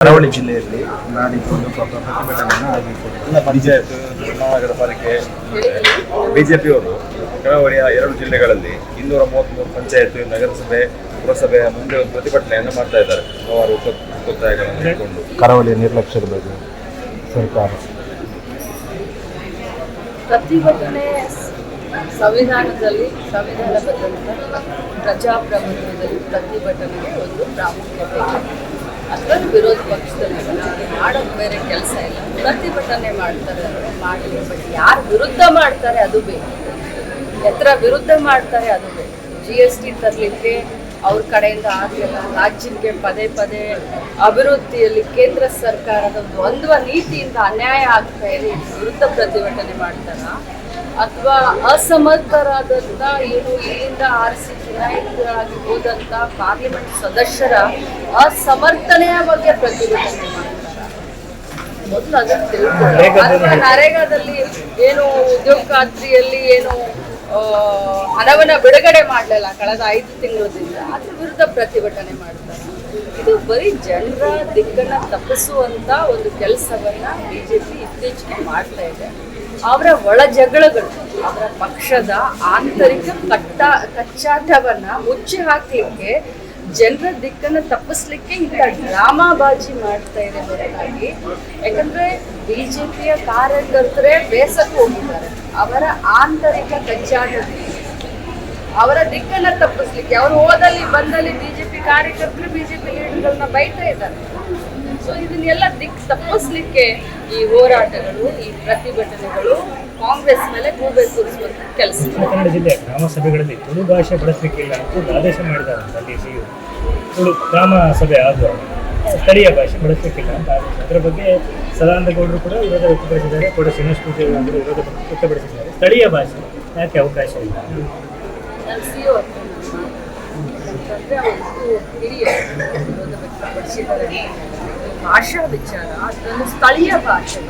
ಕರಾವಳಿ ಜಿಲ್ಲೆಯಲ್ಲಿ ನಾಡಿದ್ದು ಪ್ರತಿಭಟನೆಯನ್ನು ಪಂಚಾಯತ್ ಮಹಾನಗರ ಪಾಲಿಕೆ ಬಿಜೆಪಿಯವರು ಕರಾವಳಿಯ ಎರಡು ಜಿಲ್ಲೆಗಳಲ್ಲಿ ಇನ್ನೂರ ಮೂವತ್ತ್ಮೂರು ಪಂಚಾಯತ್ ನಗರಸಭೆ ಪುರಸಭೆಯ ಮುಂದೆ ಒಂದು ಪ್ರತಿಭಟನೆಯನ್ನು ಮಾಡ್ತಾ ಇದ್ದಾರೆ. ಹಲವಾರು ಒತ್ತ- ಒತ್ತಾಯಗಳನ್ನು ಇಟ್ಕೊಂಡು ಕರಾವಳಿಯ ನಿರ್ಲಕ್ಷ್ಯದ ಬಗ್ಗೆ ಸರ್ಕಾರ. ಪ್ರತಿಭಟನೆ ಸಂವಿಧಾನದಲ್ಲಿ ಸಂವಿಧಾನಬದ್ಧಂತ ಪ್ರಜಾಪ್ರಭುತ್ವದಲ್ಲಿ ಪ್ರತಿಭಟನೆಗೆ ಒಂದು ಪ್ರಾಮುಖ್ಯತೆ ಇದೆ. ಅದರಲ್ಲಿ ವಿರೋಧ ಪಕ್ಷದಲ್ಲಿ ಮಾಡೋದು ಬೇರೆ ಕೆಲಸ ಇಲ್ಲ. ಪ್ರತಿಭಟನೆ ಮಾಡ್ತಾರೆ, ಮಾಡಲಿ. ಬಟ್ ಯಾರು ವಿರುದ್ಧ ಮಾಡ್ತಾರೆ ಅದು ಬೇಕು ಎತ್ತರ ವಿರುದ್ಧ ಮಾಡ್ತಾರೆ ಅದು ಬೇಕು ಜಿ ಎಸ್ ಟಿ ತರಲಿಕ್ಕೆ ಅವ್ರ ಕಡೆಯಿಂದ ಆಗಲಿಲ್ಲ. ರಾಜ್ಯಕ್ಕೆ ಪದೇ ಪದೇ ಅಭಿವೃದ್ಧಿಯಲ್ಲಿ ಕೇಂದ್ರ ಸರ್ಕಾರದ ದ್ವಂದ್ವ ನೀತಿಯಿಂದ ಅನ್ಯಾಯ ಆಗ್ತಾ ಇದೆ. ವಿರುದ್ಧ ಪ್ರತಿಭಟನೆ ಮಾಡ್ತಾರ? ಅಥವಾ ಅಸಮರ್ಥರಾದಂಥ ಏನು ಇಲ್ಲಿಂದ ಆರಿಸಿ ಚುನಾಯಿತರಾಗಿ ಹೋದಂಥ ಪಾರ್ಲಿಮೆಂಟ್ ಸದಸ್ಯರ ಅಸಮರ್ಥನೆಯ ಬಗ್ಗೆ ಪ್ರತಿಭಟನೆ ಮಾಡ್ತಾರ. ಮೊದಲು ಅದನ್ನು ಅಥವಾ ನರೇಗಾದಲ್ಲಿ ಏನು ಉದ್ಯೋಗ ಖಾತ್ರಿಯಲ್ಲಿ ಏನು ಹಣವನ್ನ ಬಿಡುಗಡೆ ಮಾಡಲಿಲ್ಲ ಕಳೆದ ಐದು ತಿಂಗಳಿಂದ ಅದ್ರ ವಿರುದ್ಧ ಪ್ರತಿಭಟನೆ ಮಾಡ್ತಾರೆ. ಇದು ಬರೀ ಜನರ ದಿಕ್ಕನ್ನ ತಪ್ಪಿಸುವಂತ ಒಂದು ಕೆಲಸವನ್ನ ಬಿಜೆಪಿ ಇತ್ತೀಚೆಗೆ ಮಾಡ್ತಾ ಇದೆ. ಅವರ ಒಳ ಜಗಳಗಳು, ಅವರ ಪಕ್ಷದ ಆಂತರಿಕ ಕಟ್ಟ, ಕಚ್ಚಾಟವನ್ನ ಮುಚ್ಚಿ ಹಾಕ್ಲಿಕ್ಕೆ ಜನರ ದಿಕ್ಕನ್ನ ತಪ್ಪಿಸ್ಲಿಕ್ಕೆ ಇಂಥ ಡ್ರಾಮಾಬಾಜಿ ಮಾಡ್ತಾ ಇದೆ ಹೊರತಾಗಿ. ಯಾಕಂದ್ರೆ ಬಿಜೆಪಿಯ ಕಾರ್ಯಕರ್ತರೇ ಬೇಸಕ್ಕೆ ಹೋಗಿದ್ದಾರೆ. ಅವರ ಆಂತರಿಕ ಕಚ್ಚಾಟದಲ್ಲಿ ಅವರ ದಿಕ್ಕನ್ನ ತಪ್ಪಿಸ್ಲಿಕ್ಕೆ, ಅವರು ಹೋದಲ್ಲಿ ಬಂದಲ್ಲಿ ಬಿಜೆಪಿ ಕಾರ್ಯಕರ್ತರು ಬಿಜೆಪಿ ಲೀಡರ್ಗಳನ್ನ ಬೈತಾ ಇದ್ದಾರೆ. ಸೊ ಇದನ್ನೆಲ್ಲ ದಿಕ್ ತಪ್ಪಿಸ್ಲಿಕ್ಕೆ ಈ ಹೋರಾಟಗಳು ಈ ಪ್ರತಿಭಟನೆಗಳು ಕಾಂಗ್ರೆಸ್ ಮೇಲೆ ಗೂಬೆ ಕೂರಿಸುವಂತ ಕೆಲಸ. ಕನ್ನಡ ಜಿಲ್ಲೆ ಗ್ರಾಮ ಸಭೆಗಳಲ್ಲಿ ತುಳು ಭಾಷೆ ಬಳಸಲಿಕ್ಕಿಲ್ಲ ಅಂತ ಆದೇಶ ಮಾಡಿದ್ದಾರೆ ಸಿ ತುಳು ಗ್ರಾಮ ಸಭೆ ಆದ ಸ್ಥಳೀಯ ಭಾಷೆ ಬಳಸಲಿಕ್ಕಿಲ್ಲ ಅಂತ ಆದೇಶ. ಅದರ ಬಗ್ಗೆ ಸದಾನಂದ ಗೌಡರು ಕೂಡ ವಿರೋಧ ವ್ಯಕ್ತಪಡಿಸಿದ್ದಾರೆ. ಕೂಡ ಶ್ರೀನಿವಾಸ ಅವರು ವಿರೋಧ ವ್ಯಕ್ತಪಡಿಸಿದ್ದಾರೆ. ಸ್ಥಳೀಯ ಭಾಷೆ ಯಾಕೆ ಅವಕಾಶ ಇಲ್ಲ? ಹಿರಿಯ ವಿರೋಧ ವ್ಯಕ್ತಪಡಿಸಿದ್ದಾರೆ. ಭಾಷಾ ವಿಚಾರ ಅದನ್ನು ಸ್ಥಳೀಯ ಭಾಷೆ.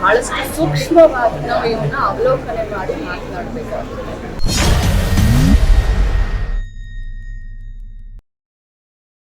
ಬಹಳಷ್ಟು ಸೂಕ್ಷ್ಮವಾಗಿ ನಾವು ಇವನ್ನ ಅವಲೋಕನೆ ಮಾಡಿ ಮಾತನಾಡಬೇಕಾಗ್ತದೆ.